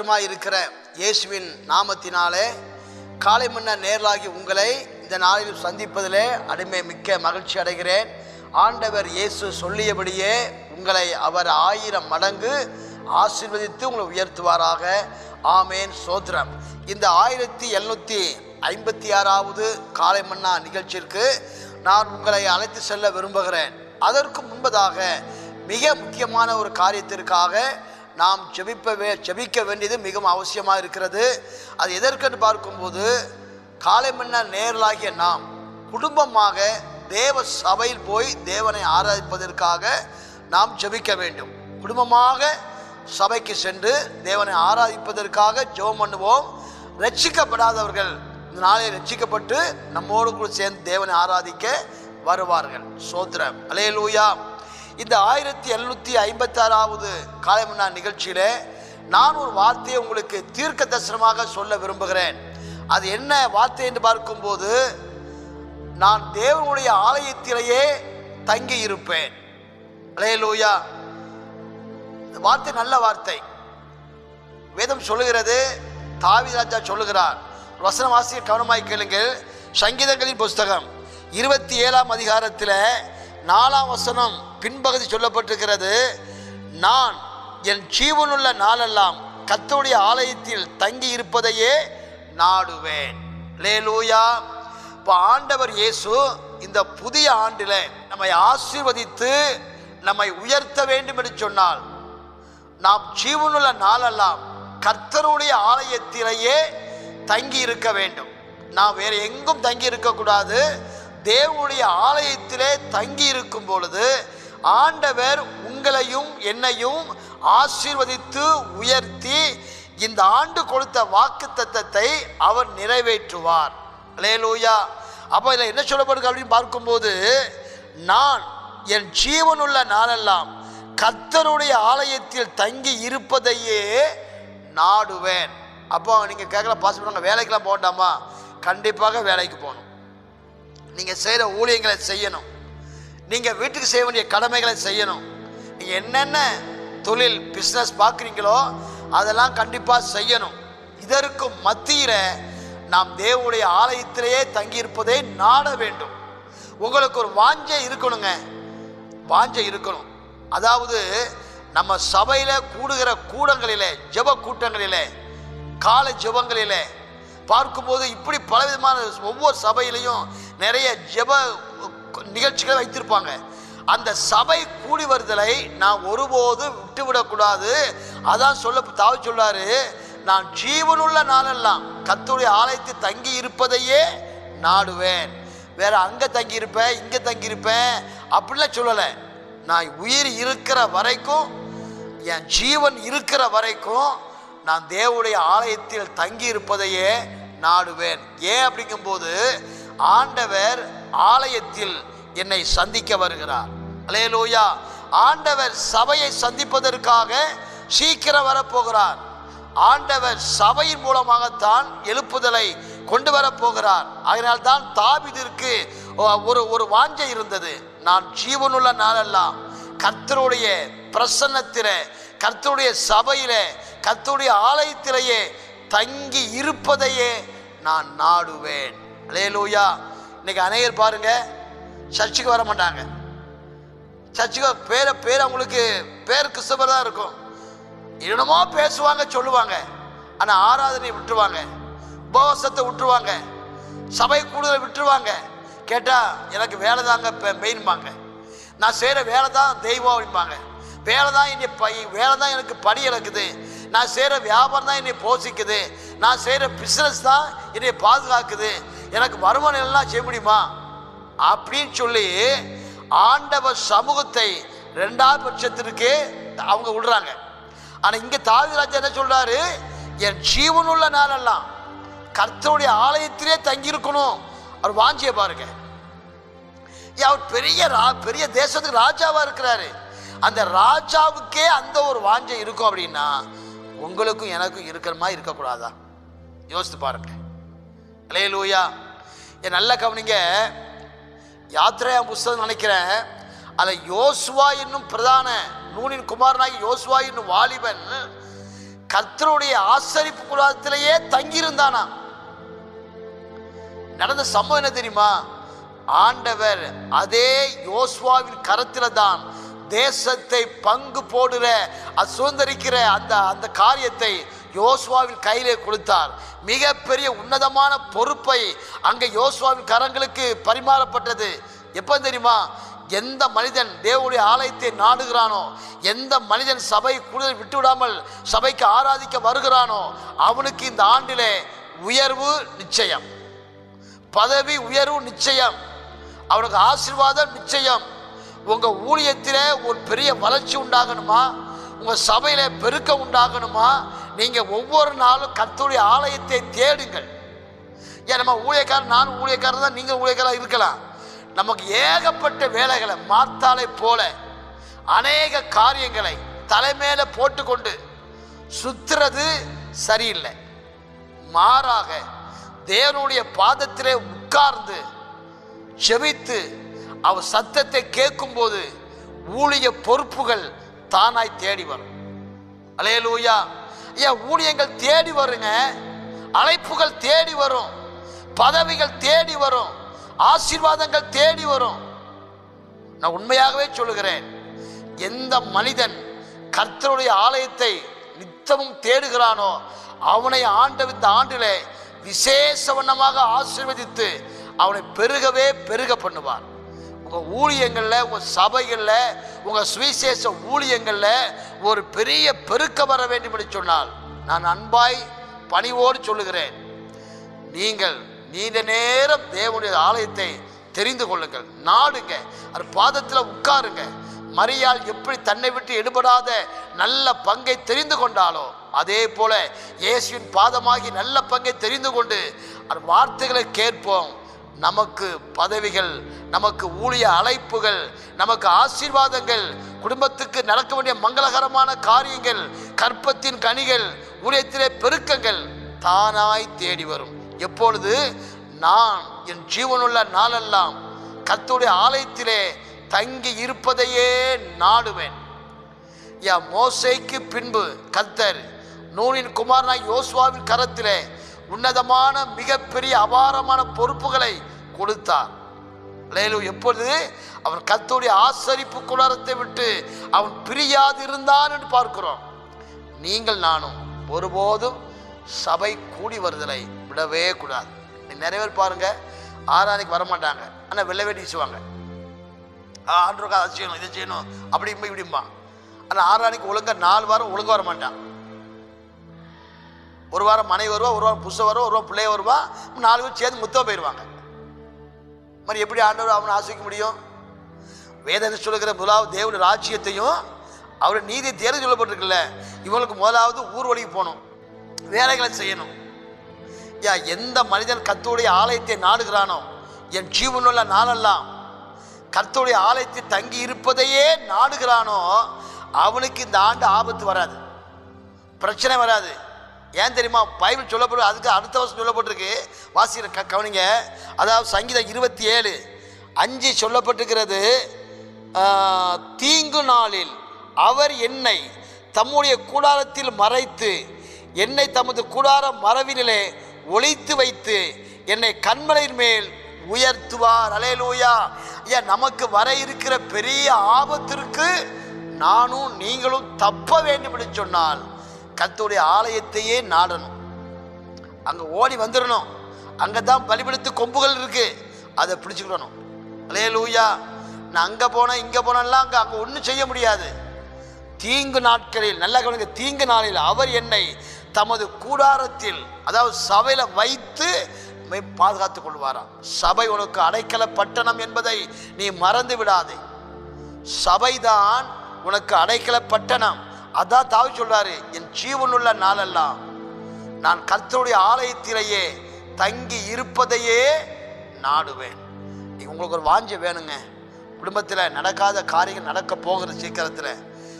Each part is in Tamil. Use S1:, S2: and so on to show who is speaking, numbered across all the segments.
S1: உலக இருக்கிற இயேசுவின் நாமத்தினாலே காலை மன்ன நேரலாகி உங்களை இந்த நாளில் சந்திப்பதிலே அடிமை மிக்க மகிழ்ச்சி அடைகிறேன். ஆண்டவர் இயேசு சொல்லியபடியே உங்களை அவர் ஆயிரம் மடங்கு ஆசிர்வதித்து உங்களை உயர்த்துவாராக. ஆமேன். சோத்ரம் இந்த ஆயிரத்தி எழுநூற்றி ஐம்பத்தி ஆறாவது காலை மன்னா நிகழ்ச்சிக்கு நான் உங்களை அழைத்து செல்ல விரும்புகிறேன். அதற்கு முன்பதாக மிக முக்கியமான ஒரு காரியத்திற்காக நாம் ஜெபிப்ப வே ஜெபிக்க வேண்டியது மிகவும் அவசியமாக இருக்கிறது. அது எதற்கென்று பார்க்கும்போது காலை மன்னர் நேரலாகிய நாம் குடும்பமாக தேவ சபையில் போய் தேவனை ஆராதிப்பதற்காக நாம் ஜெபிக்க வேண்டும். குடும்பமாக சபைக்கு சென்று தேவனை ஆராதிப்பதற்காக ஜெபம் பண்ணுவோம். ரட்சிக்கப்படாதவர்கள் இந்த நாளில் ரட்சிக்கப்பட்டு நம்மோடு கூட சேர்ந்து தேவனை ஆராதிக்க வருவார்கள். சோத்ரம் அலையலூயா. இந்த ஆயிரத்தி எழுநூற்றி ஐம்பத்தாறாவது காலமுன்னா நிகழ்ச்சியில நான் ஒரு வார்த்தையை உங்களுக்கு தீர்க்க தரிசனமாக சொல்ல விரும்புகிறேன். அது என்ன வார்த்தை என்று பார்க்கும்போது நான் தேவனுடைய ஆலயத்திலேயே தங்கி இருப்பேன் அலேலூயா இந்த வார்த்தை நல்ல வார்த்தை. வேதம் சொல்லுகிறது தாவி ராஜா சொல்லுகிறார். வசன கவனமாய் கேளுங்கள். சங்கீதங்களின் புஸ்தகம் இருபத்தி ஏழாம் அதிகாரத்தில் நாலாம் வசனம் பின்பகுதி சொல்லப்பட்டிருக்கிறது. நான் என் ஜீவனுள்ள நாளெல்லாம் கர்த்தருடைய ஆலயத்தில் தங்கி இருப்பதையே நாடுவேன். லேலூயா இப்போ ஆண்டவர் இயேசு இந்த புதிய ஆண்டில் நம்மை ஆசீர்வதித்து நம்மை உயர்த்த வேண்டும் என்று சொன்னால் நாம் ஜீவனுள்ள நாளெல்லாம் கர்த்தருடைய ஆலயத்திலேயே தங்கி இருக்க வேண்டும். நாம் வேறு எங்கும் தங்கி இருக்கக்கூடாது. தேவனுடைய ஆலயத்திலே தங்கி இருக்கும் பொழுது ஆண்டவர் உங்களையும் என்னையும் ஆசீர்வதித்து உயர்த்தி இந்த ஆண்டு கொடுத்த வாக்கு தத்தத்தை அவர் நிறைவேற்றுவார். லேலூயா அப்போ இதில் என்ன சொல்லப்படுது அப்படின்னு பார்க்கும்போது நான் என் ஜீவனுள்ள நாளெல்லாம் கர்த்தருடைய ஆலயத்தில் தங்கி இருப்பதையே நாடுவேன். அப்போ நீங்கள் கேட்கல பாஸ் பண்ணுவாங்க வேலைக்கெல்லாம் போகண்டாமா? கண்டிப்பாக வேலைக்கு போகணும். நீங்கள் செய்கிற ஊழியங்களை செய்யணும். நீங்கள் வீட்டுக்கு செய்ய வேண்டிய கடமைகளை செய்யணும். நீங்கள் என்னென்ன தொழில் பிஸ்னஸ் பார்க்குறீங்களோ அதெல்லாம் கண்டிப்பாக செய்யணும். இதற்கு மத்தியில் நாம் தேவனுடைய ஆலயத்திலேயே தங்கியிருப்பதை நாட வேண்டும். உங்களுக்கு ஒரு வாஞ்சை இருக்கணுங்க. வாஞ்சை இருக்கணும். அதாவது நம்ம சபையில் கூடுகிற கூடங்களிலே ஜெப கூட்டங்களிலே காலை ஜெபங்களிலே பார்க்கும்போது இப்படி பலவிதமான ஒவ்வொரு சபையிலையும் நிறைய ஜெப நிகழ்ச்சிகளை வைத்திருப்பாங்க. அந்த சபை கூடி வருதலை நான் ஒருபோது விட்டுவிடக்கூடாது. அதான் சொல்ல தாவி சொல்றாரு நான் ஜீவனுள்ள நாளெல்லாம் கத்துடைய ஆலயத்தில் தங்கி இருப்பதையே நாடுவேன். வேற அங்கே தங்கியிருப்பேன் இங்கே தங்கியிருப்பேன் அப்படிலாம் சொல்லலை. நான் உயிர் இருக்கிற வரைக்கும் என் ஜீவன் இருக்கிற வரைக்கும் நான் தேவனுடைய ஆலயத்தில் தங்கி இருப்பதையே நாடுவேன். ஏன் அப்படிங்கும்போது ஆண்டவர் ஆலயத்தில் என்னை சந்திக்க வருகிறார். அலேலூயா ஆண்டவர் சபையை சந்திப்பதற்காக சீக்கிரம் வரப்போகிறார். ஆண்டவர் சபையின் மூலமாகத்தான் எழுப்புதலை கொண்டு வரப்போகிறார். அதனால் தான் தாவிதிற்கு ஒரு ஒரு வாஞ்சை இருந்தது. நான் ஜீவனுள்ள நாளெல்லாம் கர்த்தருடைய பிரசன்னத்திலே கர்த்தருடைய சபையிலே கர்த்தருடைய ஆலயத்திலேயே தங்கி இருப்பதையே நான் நாடுவேன். லேலூயா இன்னைக்கு அநேகர் பாருங்க சர்ச்சுக்கு வர மாட்டாங்க. சர்ச்சுக்கு பேரை பேர் அவங்களுக்கு பேர் கிறிஸ்தவர் தான் இருக்கும். என்னமோ பேசுவாங்க சொல்லுவாங்க. ஆனால் ஆராதனை விட்டுருவாங்க. உபவாசத்தை விட்டுருவாங்க. சபை கூடுதலை விட்டுருவாங்க. கேட்டால் எனக்கு வேலை தாங்க இப்போ மெயின்பாங்க. நான் செய்கிற வேலை தான் தெய்வம் அப்படிம்பாங்க. வேலை தான் என்னை பை வேலை தான் எனக்கு பணி இழக்குது. நான் செய்கிற வியாபாரம் தான் என்னை போஷிக்குது. நான் செய்கிற பிஸ்னஸ் தான் என்னை பாதுகாக்குது. எனக்கு வருமானம் எல்லாம் செய்ய முடியுமா? அப்படின்னு சொல்லி ஆண்டவர் சமூகத்தை ரெண்டாவது பட்சத்திற்கு அவங்க விடுறாங்க. ஆனால் இங்கே தாவிராஜா என்ன சொல்கிறாரு என் ஜீவனுள்ள நாளெல்லாம் கர்த்தருடைய ஆலயத்திலே தங்கியிருக்கணும். அவர் வாஞ்சிய பாருங்க. ஏன் அவர் பெரிய ரா பெரிய தேசத்துக்கு ராஜாவாக இருக்கிறாரு. அந்த ராஜாவுக்கே அந்த ஒரு வாஞ்சை இருக்கும் அப்படின்னா உங்களுக்கும் எனக்கும் இருக்கிற மாதிரி இருக்கக்கூடாதா? யோசித்து பாருங்கள் அலையலூயா என் நல்ல கவனிங்க யாத்திரையா புஸ்தகம் நினைக்கிறேன் அதில் யோசுவா என்னும் பிரதான நூனின் குமாரனாகி யோசுவா என்னும் வாலிபன் கர்த்தருடைய ஆசரிப்பு குலத்திலேயே தங்கியிருந்தானா? நடந்த சம்பவம் என்ன தெரியுமா? ஆண்டவர் அதே யோசுவாவின் கரத்தில் தான் தேசத்தை பங்கு போடுற அது சுதந்திரிக்கிற அந்த அந்த காரியத்தை யோசுவாவின் கையிலே கொடுத்தார். மிகப்பெரிய உன்னதமான பொறுப்பை அங்கே யோசுவாவின் கரங்களுக்கு பரிமாறப்பட்டது. எப்போ தெரியுமா? எந்த மனிதன் தேவனுடைய ஆலயத்தை நாடுகிறானோ எந்த மனிதன் சபை கூடுதல் விட்டு விடாமல் சபைக்கு ஆராதிக்க வருகிறானோ அவனுக்கு இந்த ஆண்டிலே உயர்வு நிச்சயம். பதவி உயர்வு நிச்சயம். அவனுக்கு ஆசிர்வாதம் நிச்சயம். உங்கள் ஊழியத்தில் ஒரு பெரிய வளர்ச்சி உண்டாகணுமா? உங்கள் சபையில் பெருக்கம் உண்டாகணுமா? நீங்கள் ஒவ்வொரு நாளும் கத்துடைய ஆலயத்தை தேடுங்கள். ஏன் நம்ம ஊழியக்காரன் நான் ஊழியக்காரன் தான் நீங்கள் ஊழியக்காரா இருக்கலாம். நமக்கு ஏகப்பட்ட வேலைகளை மாத்தாலை போல அநேக காரியங்களை தலைமையில போட்டுக்கொண்டு சுத்துறது சரியில்லை. மாறாக தேவனுடைய பாதத்திலே உட்கார்ந்து செவித்து அவர் சத்தத்தை கேட்கும்போது ஊழிய பொறுப்புகள் தானாய் தேடி வரும். அலையலூயா. ஏன் ஊழியங்கள் தேடி வருங்க. அழைப்புகள் தேடி வரும். பதவிகள் தேடி வரும். ஆசீர்வாதங்கள் தேடி வரும். நான் உண்மையாகவே சொல்லுகிறேன். எந்த மனிதன் கர்த்தருடைய ஆலயத்தை நித்தமும் தேடுகிறானோ அவனை ஆண்டவர் இந்த ஆண்டிலே விசேஷ வண்ணமாக ஆசீர்வதித்து அவனை பெருகவே பெருக பண்ணுவார். உங்கள் ஊழியங்களில் உங்கள் சபைகளில் உங்கள் சுவிசேஷ ஊழியங்களில் ஒரு பெரிய பெருக்க வர வேண்டும் என்று சொன்னால் நான் அன்பாய் பணிவோடு சொல்லுகிறேன். நீங்கள் நீண்ட நேரம் தேவனுடைய ஆலயத்தை தெரிந்து கொள்ளுங்கள் நாடுங்க அது பாதத்தில் உட்காருங்க. மரியாள் எப்படி தன்னை விட்டு எடுபடாத நல்ல பங்கை தெரிந்து கொண்டாலோ அதே போல இயேசுவின் பாதமாகி நல்ல பங்கை தெரிந்து கொண்டு அது வார்த்தைகளை கேட்போம். நமக்கு பதவிகள் நமக்கு ஊழிய அழைப்புகள் நமக்கு ஆசீர்வாதங்கள் குடும்பத்துக்கு நடக்க வேண்டிய மங்களகரமான காரியங்கள் கற்பத்தின் கனிகள் ஊழியத்திலே பெருக்கங்கள் தானாய் தேடி வரும். எப்பொழுது? நான் என் ஜீவனுள்ள நாளெல்லாம் கத்துடைய ஆலயத்திலே தங்கி இருப்பதையே நாடுவேன். யா மோசைக்கு பின்பு கத்தர் நூலின் குமாரனாய் யோசுவாவின் கரத்திலே உன்னதமான மிகப்பெரிய அபாரமான பொறுப்புகளை கொடுத்தார் லேலு எப்பொழுது? அவன் கத்தோடைய ஆசரிப்பு குளாரத்தை விட்டு அவன் பிரியாது இருந்தான் என்று பார்க்கிறோம். நீங்கள் நானும் ஒருபோதும் சபை கூடி வருதலை விடவே கூடாது. இன்னைக்கு நிறைய பேர் பாருங்க ஆறாணிக்கு வரமாட்டாங்க. ஆனால் வெள்ளை வேட்டி வீசுவாங்க. ஆ, அதை செய்யணும் இதை செய்யணும் அப்படி இப்படி இப்படிம்பான். ஆனால் ஆறாணிக்கு ஒழுங்கா நாலு வாரம் ஒழுங்கா வர மாட்டான் ஒரு வாரம் மனைவி வருவா ஒரு வாரம் புதுசாக வருவா ஒரு வாரம் பிள்ளைய வருவா நாலு பேர் சேர்ந்து முத்தம் போயிடுவாங்க. மாதிரி எப்படி ஆண்டவர் அவனை ஆசிக்க முடியும் வேதனை சொல்லுகிற முதலாவது தேவனுடைய ராஜ்யத்தையும் அவருடைய நீதியை தேர்வு சொல்லப்பட்டிருக்குல்ல. இவங்களுக்கு முதலாவது ஊர்வலிக்கு போகணும். வேலைகளை செய்யணும். யா எந்த மனிதன் கத்தோடைய ஆலயத்தை நாடுகிறானோ என் ஜீவனுள்ள நாளெல்லாம் கர்த்தருடைய ஆலயத்தில் தங்கி இருப்பதையே நாடுகிறானோ அவனுக்கு இந்த ஆண்டு ஆபத்து வராது. பிரச்சனை வராது. ஏன் தெரியுமா? பைபிள் சொல்லப்படும் அதுக்கு அடுத்த வருஷம் சொல்லப்பட்டிருக்கு. வாசிக்கிற க கவனிங்க. அதாவது சங்கீதம் இருபத்தி ஏழு. அஞ்சு சொல்லப்பட்டிருக்கிறது தீங்கு நாளில் அவர் என்னை தம்முடைய கூடாரத்தில் மறைத்து என்னை தமது கூடார மரவினிலே ஒழித்து வைத்து என்னை கண்மலையின் மேல் உயர்த்துவார். அலையலூயா. ஐயா நமக்கு வர இருக்கிற பெரிய ஆபத்திற்கு நானும் நீங்களும் தப்ப வேண்டும் என்று சொன்னால் கத்துடைய ஆலயத்தையே நாடணும். அங்கே ஓடி வந்துடணும் அங்கே தான் பலிபடுத்து கொம்புகள் இருக்கு. அதை பிடிச்சிக்கிடணும். அலே லூயா நான் அங்கே போனேன் இங்கே போனேன்லாம் அங்கே அங்கே ஒன்றும் செய்ய முடியாது. தீங்கு நாட்களில் நல்ல கவனிங்க தீங்கு நாளில் அவர் என்னை தமது கூடாரத்தில் அதாவது சபையில் வைத்து பாதுகாத்துக் கொள்வாராம். சபை உனக்கு அடைக்கல பட்டணம் என்பதை நீ மறந்து விடாதே. சபைதான் உனக்கு அடைக்கல பட்டணம் அதான் தாவி சொல்றாரு என் ஜீவனுள்ள நாளெல்லாம் நான் கர்த்தருடைய ஆலயத்திலேயே தங்கி இருப்பதையே நாடுவேன். உங்களுக்கு ஒரு வாஞ்சை வேணுங்க. குடும்பத்தில் நடக்காத காரியங்கள் நடக்க போகிற சீக்கிரத்தில்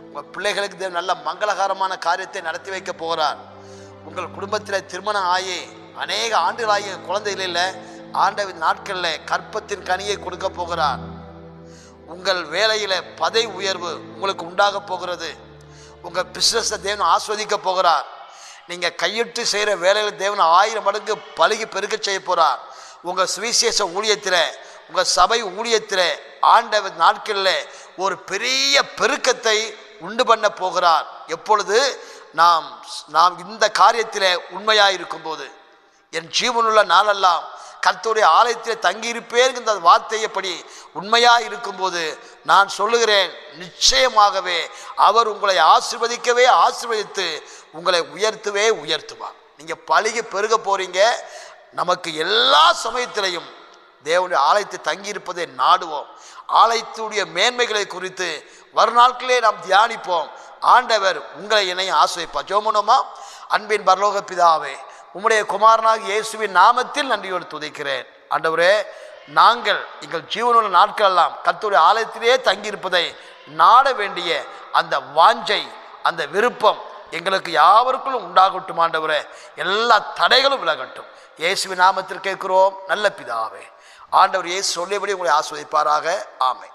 S1: உங்கள் பிள்ளைகளுக்கு நல்ல மங்களகரமான காரியத்தை நடத்தி வைக்க போகிறார். உங்கள் குடும்பத்தில் திருமணம் ஆகி அநேக ஆண்டுகளாகிய குழந்தைகளில் ஆண்ட ஆண்டவின் நாட்களில் கற்பத்தின் கனியை கொடுக்க போகிறார். உங்கள் வேலையில் பதவி உயர்வு உங்களுக்கு உண்டாக போகிறது. உங்கள் பிஸ்னஸை தேவன் ஆஸ்வதிக்க போகிறார். நீங்கள் கையிட்டு செய்கிற வேலையில் தேவன் ஆயிரம் மடங்கு பழுகி பெருக்க செய்ய போகிறார் உங்கள் சுவிசேஷ ஊழியத்தில் உங்கள் சபை ஊழியத்தில் ஆண்டவர் நாட்களில் ஒரு பெரிய பெருக்கத்தை உண்டு பண்ண போகிறார். எப்பொழுது? நாம் நாம் இந்த காரியத்தில் உண்மையாக இருக்கும்போது என் ஜீவனுள்ள நாளெல்லாம் கர்த்தருடைய ஆலயத்தில் தங்கியிருப்பேன் அந்த வார்த்தையப்படி உண்மையாக இருக்கும்போது நான் சொல்லுகிறேன் நிச்சயமாகவே அவர் உங்களை ஆசிர்வதிக்கவே ஆசிர்வதித்து உங்களை உயர்த்தவே உயர்த்துவார். நீங்கள் பழகி பெருக போகிறீங்க நமக்கு எல்லா சமயத்திலையும் தேவனுடைய ஆலயத்தை தங்கியிருப்பதை நாடுவோம். ஆலயத்துடைய மேன்மைகளை குறித்து வருநாட்களே நாம் தியானிப்போம். ஆண்டவர் உங்களை என்னையும் ஆசிரியப்பார் ஜோமனோமா அன்பின் பரலோக பிதாவே உம்முடைய குமாரனாக இயேசுவின் நாமத்தில் நன்றியோடு துதைக்கிறேன். ஆண்டவரே நாங்கள் எங்கள் ஜீவனுள்ள நாட்களெல்லாம் கத்துடைய ஆலயத்திலே தங்கியிருப்பதை நாட வேண்டிய அந்த வாஞ்சை அந்த விருப்பம் எங்களுக்கு யாவருக்குள்ளும் உண்டாகட்டும் ஆண்டவரே. எல்லா தடைகளும் விலகட்டும். இயேசுவின் நாமத்தில் கேட்கிறோம் நல்ல பிதாவே. ஆண்டவர் இயேசு சொல்லியபடி உங்களை ஆஸ்வதிப்பாராக ஆமை